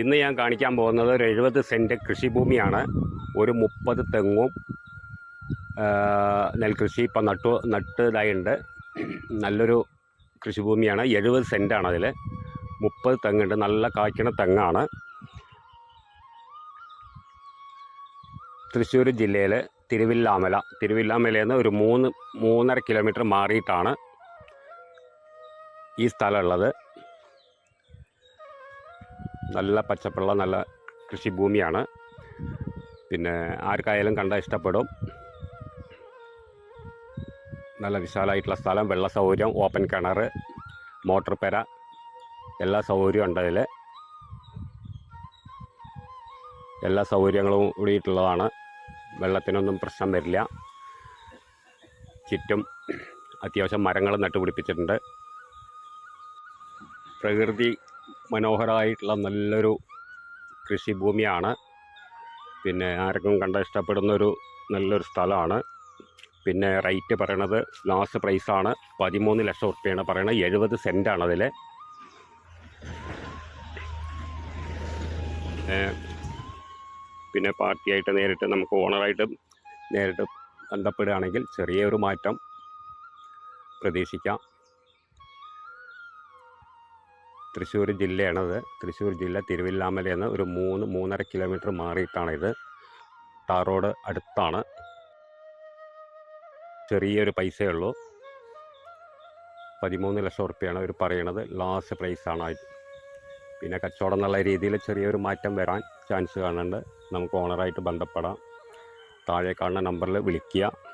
ഇന്ന് ഞാൻ കാണിക്കാൻ പോകുന്നത് ഒരു എഴുപത് സെന്റ് കൃഷിഭൂമിയാണ്. ഒരു മുപ്പത് തെങ്ങും നെൽകൃഷി ഇപ്പം നട്ടു നട്ടതായുണ്ട് നല്ലൊരു കൃഷിഭൂമിയാണ്. എഴുപത് സെന്റാണ് അതിൽ മുപ്പത് തെങ്ങുണ്ട്. നല്ല കായ്ക്കണ തെങ്ങാണ്. തൃശ്ശൂർ ജില്ലയിൽ തിരുവില്ലാമല. തിരുവില്ലാമലയിൽ നിന്ന് ഒരു മൂന്ന് മൂന്നര കിലോമീറ്റർ മാറിയിട്ടാണ് ഈ സ്ഥലമുള്ളത് നല്ല പച്ചപ്പുള്ള നല്ല കൃഷിഭൂമിയാണ്. പിന്നെ ആർക്കായാലും കണ്ടാൽ ഇഷ്ടപ്പെടും. നല്ല വിശാലമായിട്ടുള്ള സ്ഥലം വെള്ള സൗകര്യം ഓപ്പൺ കിണർ മോട്ടർ പെര എല്ലാ സൗകര്യവും ഉണ്ട് അതിൽ എല്ലാ സൗകര്യങ്ങളും കൂടിയിട്ടുള്ളതാണ്. വെള്ളത്തിനൊന്നും പ്രശ്നം വരില്ല. ചുറ്റും അത്യാവശ്യം മരങ്ങൾ നട്ടുപിടിപ്പിച്ചിട്ടുണ്ട്. പ്രകൃതി മനോഹരമായിട്ടുള്ള നല്ലൊരു കൃഷിഭൂമിയാണ്. പിന്നെ ആർക്കും കണ്ട ഇഷ്ടപ്പെടുന്ന ഒരു നല്ലൊരു സ്ഥലമാണ്. പിന്നെ റേറ്റ് പറയണത് ലാസ്റ്റ് പ്രൈസാണ് പതിമൂന്ന് ലക്ഷം റുപ്യാണ് പറയണത്. എഴുപത് സെന്റാണ് അതിൽ പിന്നെ പാർട്ടിയായിട്ട് നേരിട്ട് നമുക്ക് ഓണറായിട്ട് നേരിട്ട് ബന്ധപ്പെടുകയാണെങ്കിൽ ചെറിയൊരു മാറ്റം പ്രതീക്ഷിക്കാം. തൃശ്ശൂർ ജില്ലയാണത്. തൃശ്ശൂർ ജില്ല തിരുവില്ലാമല നിന്ന് ഒരു മൂന്ന് മൂന്നര കിലോമീറ്റർ മാറിയിട്ടാണ് ഇത് ടാർ റോഡ് അടുത്താണ്. ചെറിയൊരു പൈസയേ ഉള്ളൂ. പതിമൂന്ന് ലക്ഷം ഉറുപ്പ്യാണ് അവർ പറയണത്. ലാസ്റ്റ് പ്രൈസാണ് പിന്നെ കച്ചവടം എന്നുള്ള രീതിയിൽ ചെറിയൊരു മാറ്റം വരാൻ ചാൻസ് കാണുന്നുണ്ട്. നമുക്ക് ഓണറായിട്ട് ബന്ധപ്പെടാം. താഴെ കാണുന്ന നമ്പറിൽ വിളിക്കുക.